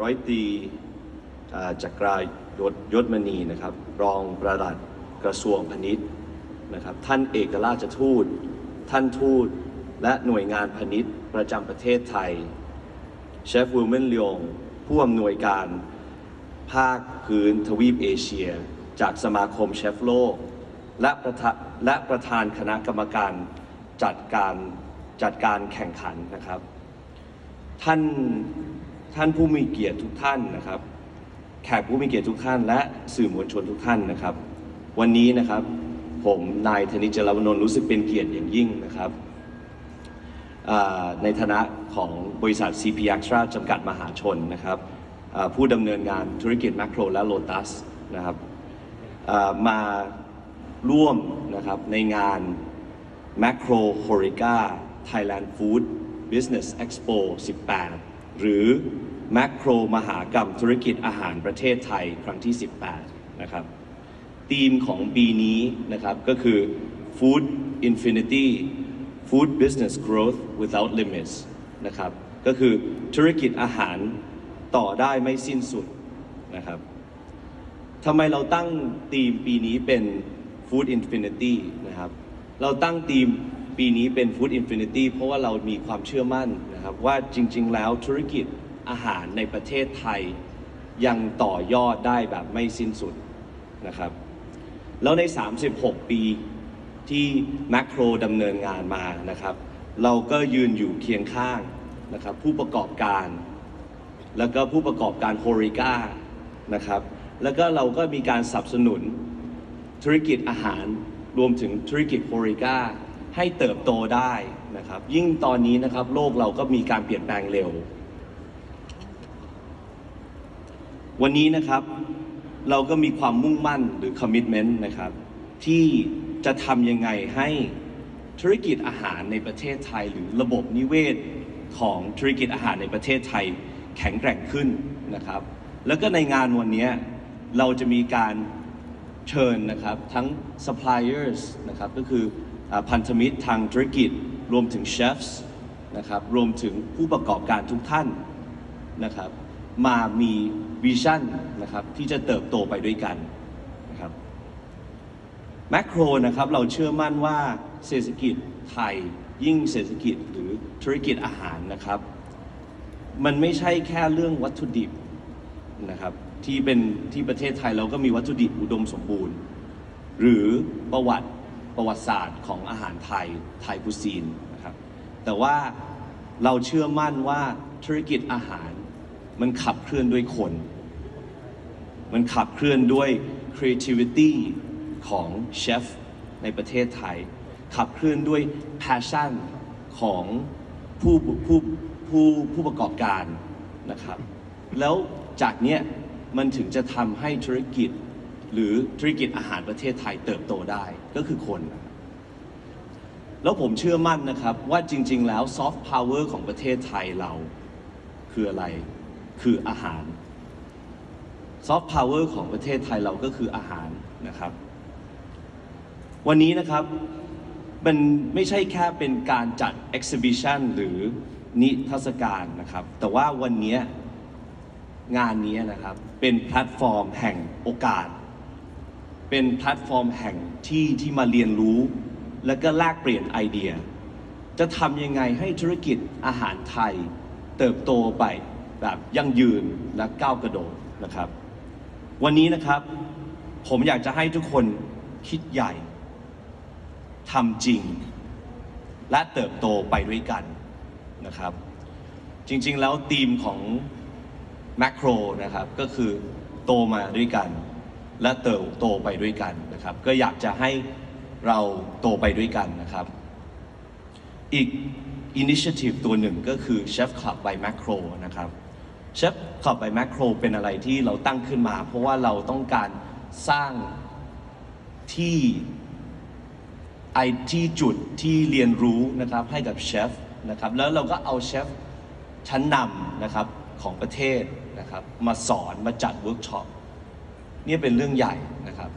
ร้อยตรีอ่าจักรายศยศมณีนะครับ รองประหลัดกระทรวงพาณิชย์นะครับ ท่านเอกราชทูต ท่านทูต และหน่วยงานพาณิชย์ประจำประเทศไทย เชฟวิลเมนเลียงผู้อำนวยการภาคพื้นทวีปเอเชีย จากสมาคมเชฟโลก และประและประธานคณะกรรมการจัดการจัดการแข่งขันนะครับ ท่านท่านผู้มีเกียรติทุกท่านนะครับ แขกผู้มีเกียรติทุกท่าน และสื่อมวลชนทุกท่านนะครับ วันนี้นะครับผมนายธนิจจรวนนท์รู้สึกเป็นเกียรติอย่างยิ่งนะครับในฐานะของบริษัท CP Extra จำกัดมหาชนนะครับผู้ดำเนินงานธุรกิจแมคโครและโลตัสนะครับมาร่วมนะครับในงาน Macro h o r i c a Thailand Food Business Expo 18 หรือ Macro มหากรรมธุรกิจอาหารประเทศไทยครั้งที่ 18 นะครับธีมของปีนี้นะครับก็คือ Food Infinity Food Business Growth Without Limits นะครับก็คือธุรกิจอาหารต่อได้ไม่สิ้นสุดนะครับทำไมเราตั้งธีมปีนี้เป็น Food Infinity นะครับ เราตั้งธีม ปีนี้เป็น Food Infinity เพราะว่าเรามีความเชื่อมั่นนะครับ ว่าจริง ๆ แล้วธุรกิจอาหารในประเทศไทย ยังต่อยอดได้แบบไม่สิ้นสุดนะครับ แล้วใน 36 ปีที่แมคโครดำเนินงานมานะครับ เราก็ยืนอยู่เคียงข้างนะครับ ผู้ประกอบการ แล้วก็ผู้ประกอบการโฮริก้านะครับ แล้วก็เราก็มีการสนับสนุนธุรกิจอาหารรวมถึงธุรกิจโฮริก้า ให้เติบโตได้นะครับ ยิ่งตอนนี้นะครับโลกเราก็มีการเปลี่ยนแปลงเร็ว วันนี้นะครับ เราก็มีความมุ่งมั่นหรือ commitment นะครับ ที่จะทำยังไงให้ธุรกิจอาหารในประเทศไทย หรือระบบนิเวศของธุรกิจอาหารในประเทศไทยแข็งแกร่งขึ้นนะครับ แล้วก็ในงานวันนี้เราจะมีการเชิญนะครับทั้ง suppliers นะครับก็คือ พันธมิตรทางธุรกิจ รวมถึง chefs นะครับรวมถึงผู้ประกอบการทุกท่านนะครับ มามีวิชั่นนะครับที่จะเติบโตไปด้วยกันนะครับแมคโครนะครับเราเชื่อมั่นว่าเศรษฐกิจไทยยิ่งเศรษฐกิจหรือธุรกิจอาหารนะครับ มันไม่ใช่แค่เรื่องวัตถุดิบนะครับที่เป็นที่ประเทศไทยเราก็มีวัตถุดิบอุดมสมบูรณ์ หรือประวัติ ประวัติศาสตร์ของอาหารไทยไทยคุซีนนะครับ แต่ว่าเราเชื่อมั่นว่าธุรกิจอาหารมันขับเคลื่อนด้วยคน มันขับเคลื่อนด้วย creativity ของเชฟในประเทศไทย ขับเคลื่อนด้วย passion ของผู้ผู้ผู้ผู้ประกอบการนะครับ แล้วจากเนี้ยมันถึงจะทำให้ธุรกิจ หรือธุรกิจอาหารประเทศไทยเติบโตได้ก็คือคน แล้วผมเชื่อมั่นนะครับว่าจริง ๆ แล้วซอฟต์พาวเวอร์ของประเทศไทยเราคืออะไรคืออาหารซอฟต์พาวเวอร์ของประเทศไทยเราก็คืออาหารนะครับ วันนี้นะครับมันไม่ใช่แค่เป็นการจัด exhibition หรือนิทรรศการนะครับ แต่ว่าวันนี้งานนี้นะครับเป็นแพลตฟอร์มแห่งโอกาส เป็นแพลตฟอร์มแห่งที่ที่มาเรียนรู้ แล้วก็แลกเปลี่ยนไอเดีย จะทำยังไงให้ธุรกิจอาหารไทย เติบโตไปแบบยั่งยืนและก้าวกระโดดนะครับ วันนี้นะครับ ผมอยากจะให้ทุกคนคิดใหญ่ทำจริง และเติบโตไปด้วยกันนะครับ จริงๆแล้วธีมของแมคโครนะครับก็คือโตมาด้วยกัน และเติบโตไปด้วยกันนะครับ ก็อยากจะให้เราโตไปด้วยกันนะครับ อีกอินิช i ทีฟตัวหนึ่งก็คือ Chef Club by Macro นะครับ Chef Club by Macro เป็นอะไรที่เราตั้งขึ้นมา เพราะว่าเราต้องการสร้างที่ไอที่จุดที่เรียนรู้นะครับให้กับเชฟนะครับแล้วเราก็เอาเชฟชั้นนำนะครับของประเทศนะครับมาสอนมาจัดเวิร์กช็อป นี่เป็นเรื่องใหญ่นะครับ